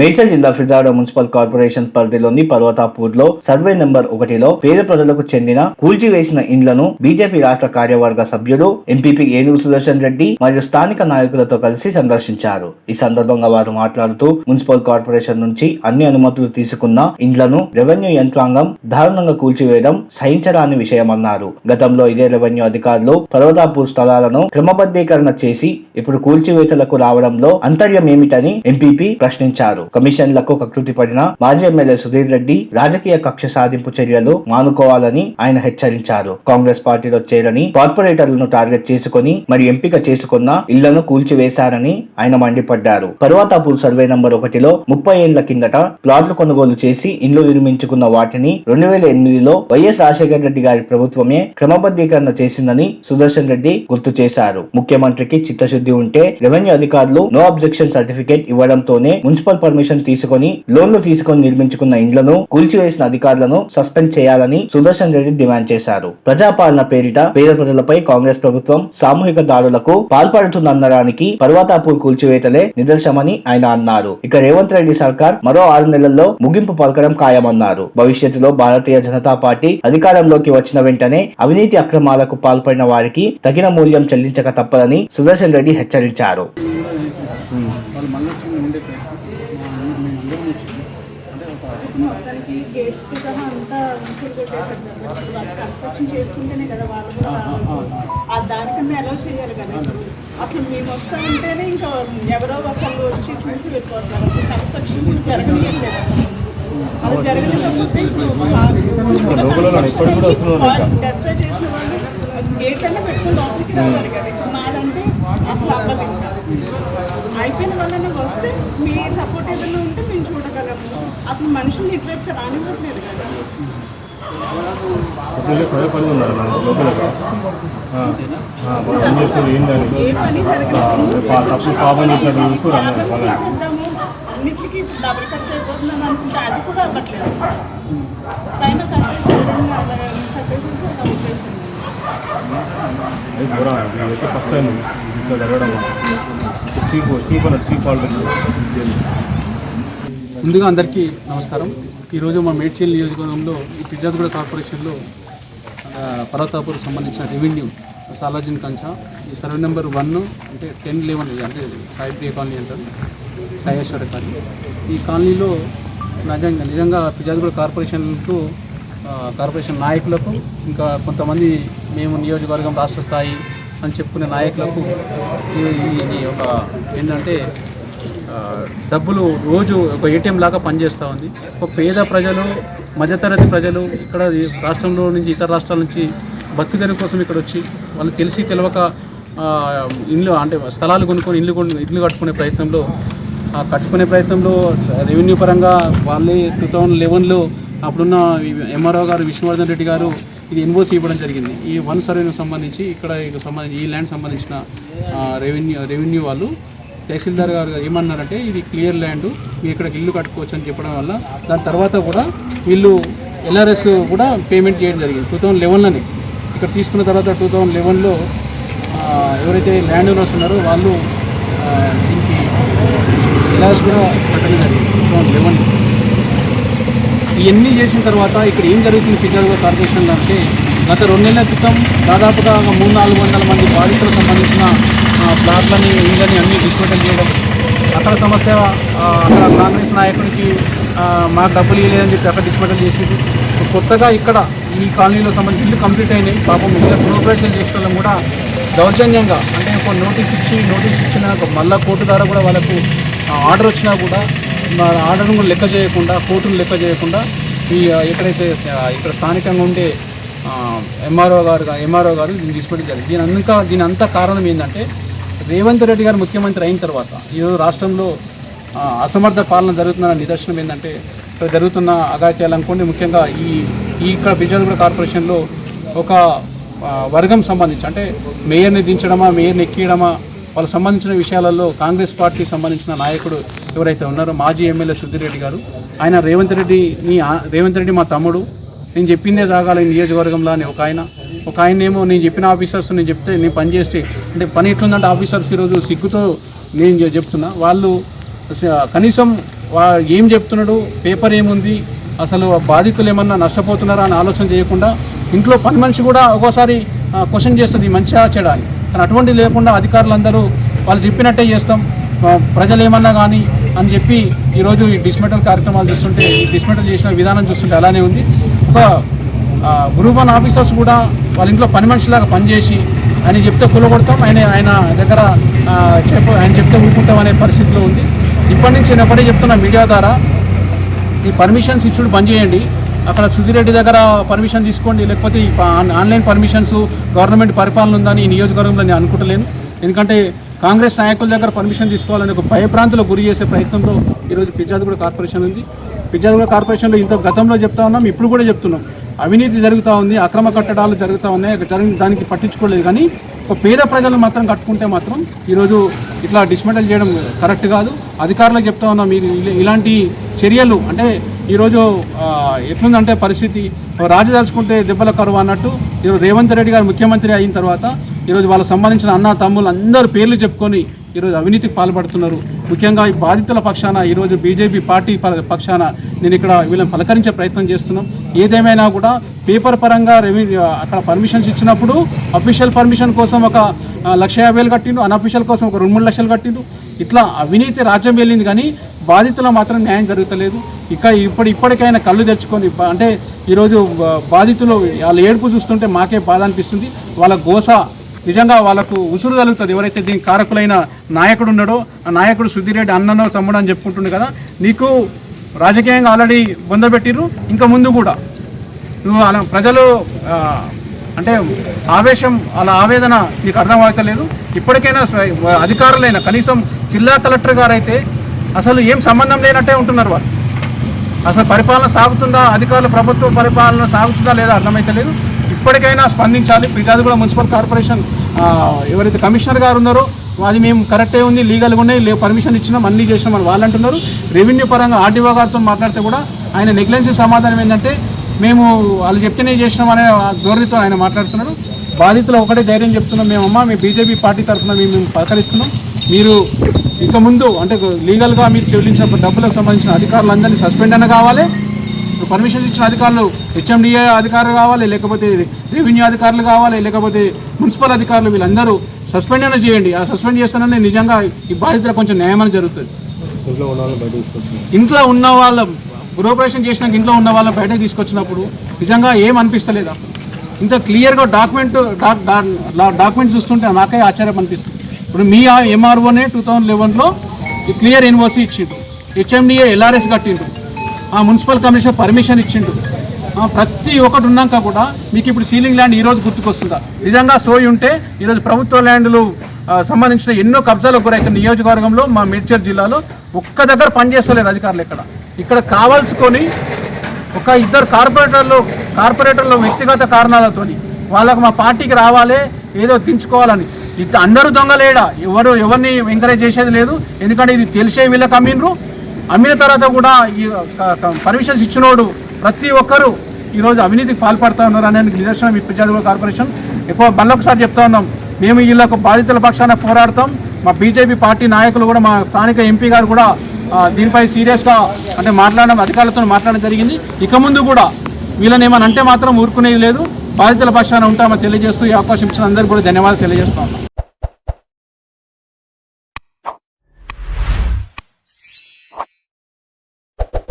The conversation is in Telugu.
మేడ్చల్ జిల్లా ఫిజాడ మున్సిపల్ కార్పొరేషన్ పరిధిలోని పర్వతాపూర్లో సర్వే నెంబర్ ఒకటిలో పేద ప్రజలకు చెందిన కూల్చివేసిన ఇండ్లను బీజేపీ రాష్ట్ర కార్యవర్గ సభ్యుడు ఎంపీపీ ఏనుగు సుదర్శన్ రెడ్డి మరియు స్థానిక నాయకులతో కలిసి సందర్శించారు. ఈ సందర్భంగా వారు మాట్లాడుతూ మున్సిపల్ కార్పొరేషన్ నుంచి అన్ని అనుమతులు తీసుకున్న ఇండ్లను రెవెన్యూ యంత్రాంగం దారుణంగా కూల్చివేయడం సహించరాని విషయమన్నారు. గతంలో ఇదే రెవెన్యూ అధికారులు పర్వతాపూర్ స్థలాలను క్రమబద్ధీకరణ చేసి ఇప్పుడు కూల్చివేతలకు రావడంలో అంతర్యం ఏమిటని ఎంపీపీ ప్రశ్నించారు. కమిషన్లకు కకృతి పడిన మాజీ ఎమ్మెల్యే సుధీర్ రెడ్డి రాజకీయ కక్ష సాధింపు చర్యలు మానుకోవాలని ఆయన హెచ్చరించారు. కాంగ్రెస్ పార్టీలో చేరని కార్పొరేటర్లను టార్గెట్ చేసుకుని మరి ఎంపిక చేసుకున్న ఇళ్ళను కూల్చివేశారని ఆయన మండిపడ్డారు. పర్వతాపూర్ సర్వే నంబర్ ఒకటిలో ముప్పై ఏళ్ళ కిందట ప్లాట్లు కొనుగోలు చేసి ఇండ్లు నిర్మించుకున్న వాటిని రెండు వేల ఎనిమిదిలో వైఎస్ రాజశేఖర రెడ్డి గారి ప్రభుత్వమే క్రమబద్ధీకరణ చేసిందని సుదర్శన్ రెడ్డి గుర్తు చేశారు. ముఖ్యమంత్రికి చిత్తశుద్ధి ఉంటే రెవెన్యూ అధికారులు నో అబ్జెక్షన్ సర్టిఫికేట్ ఇవ్వడంతోనే మున్సిపల్ పర్మిషన్ తీసుకొని లోన్లు తీసుకొని నిర్మించుకున్న ఇండ్లను కూల్చివేసిన అధికారులను సస్పెండ్ చేయాలని సుదర్శన్ రెడ్డి డిమాండ్ చేశారు. ప్రజాపాలన పేరిట పేద ప్రజలపై కాంగ్రెస్ ప్రభుత్వం సామూహిక దాడులకు పాల్పడుతుందనడానికి పర్వతాపూర్ కూల్చివేతలే నిదర్శనమని ఆయన అన్నారు. ఇక రేవంత్ రెడ్డి సర్కార్ మరో ఆరు నెలల్లో ముగింపు పలకడం ఖాయమన్నారు. భవిష్యత్తులో భారతీయ జనతా పార్టీ అధికారంలోకి వచ్చిన వెంటనే అవినీతి అక్రమాలకు పాల్పడిన వారికి తగిన మూల్యం చెల్లించక తప్పదని సుదర్శన్ రెడ్డి హెచ్చరించారు వాళ్ళు మళ్ళీ వచ్చి ఉండే మేమందరం వచ్చి అంటే ఒక మొత్తానికి గేట్స్ సహా అంతా కన్స్ట్రక్షన్ చేసుకుంటేనే కదా. వాళ్ళు కూడా ఆ దానికన్నా అలౌ చేయాలి కదా అసలు మేము వస్తా ఉంటేనే ఇంకా ఎవరో ఒకళ్ళు వచ్చి చూసి వెళ్ళిపోతున్నారు అసలు కన్స్ట్రక్షన్ జరగలేదు అలా జరగలేకపోతే డెస్ట్రా చేసిన వాళ్ళు గేట్ అన్నా పెట్టుకుని లోపలికి రావాలి కదా. ఇప్పుడు మాదంటే అసలు అవ్వదు ఇంకా. అయిపోయిన వాళ్ళని వస్తే మీ సపోర్ట్ ఏదైనా ఉంటే మేము చూడగలము. అసలు మనుషులు ఇటువైపు రానివ్వట్లేదు కదా. అన్నిటికీ డబుల్ ఖర్చు అయిపోతుందని అనుకుంటే అది కూడా అవ్వట్లేదు. పైన ఫస్ట్ టైం ఇంట్లో జరగడం చీప్ చీప్ అన్నట్టు ముందుగా అందరికీ నమస్కారం. ఈరోజు మా మేడ్చల్ నియోజకవర్గంలో ఈ పిజ్జాగూడ కార్పొరేషన్లో పర్వతాపూర్ సంబంధించిన రెవెన్యూ సాలాజిన్ కంచా ఈ సర్వే నెంబర్ వన్ అంటే టెన్ లెవెన్ అంటే సాయిప్రియ కాలనీ అంటారు సాయేశ్వర కాలనీ. ఈ కాలనీలో నిజంగా నిజంగా పిజ్జాగూడ కార్పొరేషన్కు కార్పొరేషన్ నాయకులకు ఇంకా కొంతమంది మేము నియోజకవర్గం రాష్ట్ర స్థాయి అని చెప్పుకునే నాయకులకు ఇది ఒక ఏంటంటే డబ్బులు రోజు ఒక ఏటీఎం లాగా పనిచేస్తూ ఉంది. ఒక పేద ప్రజలు మధ్యతరగతి ప్రజలు ఇక్కడ రాష్ట్రంలో నుంచి ఇతర రాష్ట్రాల నుంచి బతుకుదెరువు కోసం ఇక్కడ వచ్చి వాళ్ళు తెలిసి తెలియక ఇల్లు అంటే స్థలాలు కొనుక్కొని ఇల్లు కొను ఇల్లు కట్టుకునే ప్రయత్నంలో ఆ కట్టుకునే ప్రయత్నంలో రెవెన్యూ పరంగా వాళ్ళే టూ థౌజండ్ లెవెన్లో అప్పుడున్న ఎంఆర్ఓ గారు విష్ణువర్ధన్ రెడ్డి గారు ఇది ఎన్ఓసి ఇవ్వడం జరిగింది. ఈ వన్ సర్వేకు సంబంధించి ఇక్కడ ఈ సంబంధించి ఈ ల్యాండ్ సంబంధించిన రెవెన్యూ రెవెన్యూ వాళ్ళు తహసీల్దార్ గారు ఏమన్నారంటే ఇది క్లియర్ ల్యాండ్ మీరు ఇక్కడికి ఇల్లు కట్టుకోవచ్చు అని చెప్పడం వల్ల దాని తర్వాత కూడా వీళ్ళు ఎల్ఆర్ఎస్ కూడా పేమెంట్ చేయడం జరిగింది. టూ థౌజండ్ లెవెన్లోనే. ఇక్కడ తీసుకున్న తర్వాత టూ థౌజండ్ లెవెన్లో ఎవరైతే ల్యాండ్ ఓనర్స్ ఉన్నారో వాళ్ళు దీనికి ఎల్ఆర్ఎస్ కూడా కట్టడం జరిగింది. టూ థౌజండ్ లెవెన్ ఇవన్నీ చేసిన తర్వాత ఇక్కడ ఏం జరుగుతుంది పిజ్జాగూడ కార్పొరేషన్లో అంటే గత రెండు నెలల క్రితం దాదాపుగా మూడు నాలుగు వందల మంది బాధితులకు సంబంధించిన ప్లాట్లని ఇళ్ళని అన్నీ డిస్మెంటల్ చేయడం. అక్కడ సమస్య అక్కడ కాంగ్రెస్ నాయకుడికి మాకు డబ్బులు ఇవ్వలేదని చెప్పి అక్కడ డిస్మెంటల్ చేసేది కొత్తగా ఇక్కడ ఈ కాలనీలో సంబంధించి ఇల్లు కంప్లీట్ అయినాయి. పాపం ముందుగా ప్రోగ్రెషన్ చేసిన కూడా దౌర్జన్యంగా అంటే ఒక నోటీస్ ఇచ్చి నోటీస్ ఇచ్చిన మళ్ళా కోర్టు ద్వారా కూడా వాళ్ళకు ఆర్డర్ వచ్చినా కూడా ఆర్డర్ను కూడా లెక్క చేయకుండా కోర్టును లెక్క చేయకుండా ఈ ఎక్కడైతే ఇక్కడ స్థానికంగా ఉండే ఎంఆర్ఓ గారు ఎంఆర్ఓ గారు దీన్ని తీసుకెళ్ళారు దీని అంతా దీని అంతా కారణం ఏంటంటే రేవంత్ రెడ్డి గారు ముఖ్యమంత్రి అయిన తర్వాత ఈరోజు రాష్ట్రంలో అసమర్థ పాలన జరుగుతున్న నిదర్శనం ఏంటంటే ఇక్కడ జరుగుతున్న అగాత్యాలు అనుకోండి ముఖ్యంగా ఈ ఈ ఇక్కడ బిజాపూర్ కార్పొరేషన్లో ఒక వర్గం సంబంధించి అంటే మేయర్ని దించడమా మేయర్ని ఎక్కియడమా వాళ్ళకి సంబంధించిన విషయాలలో కాంగ్రెస్ పార్టీకి సంబంధించిన నాయకుడు ఎవరైతే ఉన్నారో మాజీ ఎమ్మెల్యే సుధీర్ గారు ఆయన రేవంత్ రెడ్డి నీ రేవంత్ రెడ్డి మా తమ్ముడు. నేను చెప్పిందే జాగాలి నియోజకవర్గంలో అని ఒక ఆయన. ఒక ఆయన ఏమో నేను చెప్పిన ఆఫీసర్స్ నేను చెప్తే నేను పని చేస్తే అంటే పని ఎట్లుందంటే ఆఫీసర్స్ ఈరోజు సిగ్గుతో నేను చెప్తున్నా. వాళ్ళు కనీసం వా- ఏం చెప్తున్నాడు పేపర్ ఏముంది అసలు బాధితులు ఏమన్నా నష్టపోతున్నారా అని ఆలోచన చేయకుండా ఇంట్లో పని మనిషి కూడా ఒక్కోసారి క్వశ్చన్ చేస్తుంది మంచిగా చెడా అని. కానీ అటువంటి లేకుండా అధికారులందరూ వాళ్ళు చెప్పినట్టే చేస్తాం. ప్రజలు ఏమన్నా కానీ అని చెప్పి ఈరోజు ఈ డిస్మెటల్ కార్యక్రమాలు చూస్తుంటే ఈ డిస్మెటల్ చేసిన విధానం చూస్తుంటే అలానే ఉంది. ఒక ఆ, గ్రూప్ వన్ ఆఫీసర్స్ కూడా వాళ్ళ ఇంట్లో పని మనిషిలాగా పనిచేసి ఆయన చెప్తే కూలగొడతాం ఆయన ఆయన దగ్గర చెప్ప చెప్పు ఆయన చెప్తే ఊరుకుంటాం అనే పరిస్థితిలో ఉంది. ఇప్పటి నుంచి నేను ఒకటే చెప్తున్నా మీడియా ద్వారా ఈ పర్మిషన్స్ ఇచ్చుడు బంద్ చేయండి. అక్కడ సుధిరెడ్డి దగ్గర పర్మిషన్ తీసుకోండి లేకపోతే ఆన్లైన్ పర్మిషన్స్ గవర్నమెంట్ పరిపాలన ఉందని ఈ నియోజకవర్గంలో నేను అనుకుంటలేను. ఎందుకంటే కాంగ్రెస్ నాయకుల దగ్గర పర్మిషన్ తీసుకోవాలని ఒక భయభ్రాంతులకు గురి చేసే ప్రయత్నంలో ఈరోజు పిజ్జాదిగూడ కార్పొరేషన్ ఉంది. పిజ్జాదిగూడ కార్పొరేషన్లో ఇంత గతంలో చెప్తా ఉన్నాం ఇప్పుడు కూడా చెప్తున్నాం. అవినీతి జరుగుతూ ఉంది అక్రమ కట్టడాలు జరుగుతూ ఉన్నాయి జరిగిన దానికి పట్టించుకోలేదు. కానీ ఒక పేద ప్రజలు మాత్రం కట్టుకుంటే మాత్రం ఈరోజు ఇట్లా డిస్మెంటల్ చేయడం కరెక్ట్ కాదు. అధికారులకు చెప్తా ఉన్నాం మీరు ఇలాంటి చర్యలు అంటే ఈరోజు ఎట్లుందంటే పరిస్థితి? రాజు తలుచుకుంటే దెబ్బల కరువు అన్నట్టు ఈరోజు రేవంత్ రెడ్డి గారు ముఖ్యమంత్రి అయిన తర్వాత ఈరోజు వాళ్ళకి సంబంధించిన అన్న తమ్ముళ్ళు అందరూ పేర్లు చెప్పుకొని ఈరోజు అవినీతికి పాల్పడుతున్నారు. ముఖ్యంగా ఈ బాధితుల పక్షాన ఈరోజు బీజేపీ పార్టీ ప- పక్షాన నేను ఇక్కడ వీళ్ళని పలకరించే ప్రయత్నం చేస్తున్నాం. ఏదేమైనా కూడా పేపర్ పరంగా రెవెన్యూ అక్కడ పర్మిషన్స్ ఇచ్చినప్పుడు అఫీషియల్ పర్మిషన్ కోసం ఒక లక్ష యాభై వేలు కట్టిండు అన్అఫీషియల్ కోసం ఒక రెండు మూడు లక్షలు కట్టిండు. ఇట్లా అవినీతి రాజ్యం వెళ్ళింది కానీ బాధితుల మాత్రం న్యాయం జరుగుతలేదు. ఇక ఇప్పుడు ఇప్పటికైనా కళ్ళు తెరుచుకొని అంటే ఈరోజు బాధితులు వాళ్ళ ఏడుపు చూస్తుంటే మాకే బాధ అనిపిస్తుంది. వాళ్ళ గోస నిజంగా వాళ్ళకు ఉసురు తగులుతుంది. ఎవరైతే దీనికి కారకులైన నాయకుడు ఉన్నాడో ఆ నాయకుడు సుధీరెడ్డి అన్ననో తమ్ముడు అని చెప్పుకుంటుండే కదా నీకు రాజకీయంగా ఆల్రెడీ బొందబెట్టిరు ఇంకా ముందు కూడా. నువ్వు అలా ప్రజలు అంటే ఆవేశం అలా ఆవేదన నీకు అర్థం అవుతలేదు ఇప్పటికైనా అధికారులైన కనీసం జిల్లా కలెక్టర్ గారు అయితే అసలు ఏం సంబంధం లేనట్టే ఉంటున్నారు వాళ్ళు. అసలు పరిపాలన సాగుతుందా? అధికారుల ప్రభుత్వ పరిపాలన సాగుతుందా లేదా అర్థమైతలేదు ఇప్పటికైనా స్పందించాలి. ఫిర్యాదు కూడా మున్సిపల్ కార్పొరేషన్ ఎవరైతే కమిషనర్ గారు ఉన్నారో అది మేము కరెక్టే ఉంది లీగల్గా ఉన్నాయి లేవు పర్మిషన్ ఇచ్చినాం అన్నీ చేసినాం అని వాళ్ళు అంటున్నారు. రెవెన్యూ పరంగా ఆర్డీఓ గారితో మాట్లాడితే కూడా ఆయన నెగ్లెన్సీ సమాధానం ఏంటంటే మేము వాళ్ళు చెప్తేనే చేసినాం అనే ధోరణితో ఆయన మాట్లాడుతున్నారు. బాధితులు ఒకటే ధైర్యం చెప్తున్నాం. మేమమ్మా మీ బీజేపీ పార్టీ తరఫున మేము మేము పలకరిస్తున్నాం. మీరు ఇక ముందు అంటే లీగల్గా మీరు చెల్లించిన డబ్బులకు సంబంధించిన అధికారులందరినీ సస్పెండ్ అయినా కావాలి. పర్మిషన్స్ ఇచ్చిన అధికారులు హెచ్ఎండిఏ అధికారులు కావాలి లేకపోతే రెవెన్యూ అధికారులు కావాలి లేకపోతే మున్సిపల్ అధికారులు వీళ్ళందరూ సస్పెండ్ అయినా చేయండి. ఆ సస్పెండ్ చేస్తానని నిజంగా ఈ బాధితులకు కొంచెం న్యాయం అనేది జరుగుతుంది. ఇంట్లో ఉన్న వాళ్ళ గృహప్రవేశం చేసినాక ఇంట్లో ఉన్న వాళ్ళ బయటకు తీసుకొచ్చినప్పుడు నిజంగా ఏం అనిపిస్తలేదు? ఇంత క్లియర్గా డాక్యుమెంట్ డాక్యుమెంట్ చూస్తుంటే నాకే ఆశ్చర్యం అనిపిస్తుంది. ఇప్పుడు మీ ఎంఆర్ఓనే టూ థౌజండ్ లెవెన్లో క్లియర్ ఎన్ఓసి ఇచ్చిండు హెచ్ఎండిఏ ఎల్ఆర్ఎస్ కట్టిండు ఆ మున్సిపల్ కమిషనర్ పర్మిషన్ ఇచ్చిండు ప్రతి ఒక్కటి ఉన్నాక కూడా మీకు ఇప్పుడు సీలింగ్ ల్యాండ్ ఈరోజు గుర్తుకొస్తుందా? నిజంగా సోయి ఉంటే ఈరోజు ప్రభుత్వ ల్యాండ్లు సంబంధించిన ఎన్నో కబ్జాలకు గురైతున్న నియోజకవర్గంలో మా మేడ్చల్ జిల్లాలో ఒక్క దగ్గర పనిచేస్తలేరు అధికారులు ఇక్కడ ఇక్కడ కావాల్సుకొని ఒక ఇద్దరు కార్పొరేటర్లు కార్పొరేటర్లు వ్యక్తిగత కారణాలతోని వాళ్ళకు మా పార్టీకి రావాలి ఏదో దించుకోవాలని. ఇది అందరూ దొంగలేడా? ఎవరు ఎవరిని ఎంకరేజ్ చేసేది లేదు. ఎందుకంటే ఇది తెలిసే వీళ్ళకి అమ్మిండ్రు అమ్మిన తర్వాత కూడా ఈ పర్మిషన్స్ ఇచ్చినోడు ప్రతి ఒక్కరూ ఈరోజు అవినీతికి పాల్పడుతూ ఉన్నారు అనేది నిదర్శనం ఈ ప్రజాదుల కార్పొరేషన్. ఎక్కువ మళ్ళొకసారి చెప్తా ఉన్నాం. మేము వీళ్ళకు బాధితుల పక్షాన పోరాడతాం. మా బీజేపీ పార్టీ నాయకులు కూడా మా స్థానిక ఎంపీ గారు కూడా దీనిపై సీరియస్గా అంటే మాట్లాడడం అధికారులతో మాట్లాడడం జరిగింది. ఇక ముందు కూడా వీళ్ళని ఏమని అంటే మాత్రం ఊరుకునేది లేదు. బాధితుల పక్షాన ఉంటామని తెలియజేస్తూ ఈ అవకాశం ఇచ్చిన అందరికీ కూడా ధన్యవాదాలు తెలియజేస్తా ఉన్నాం.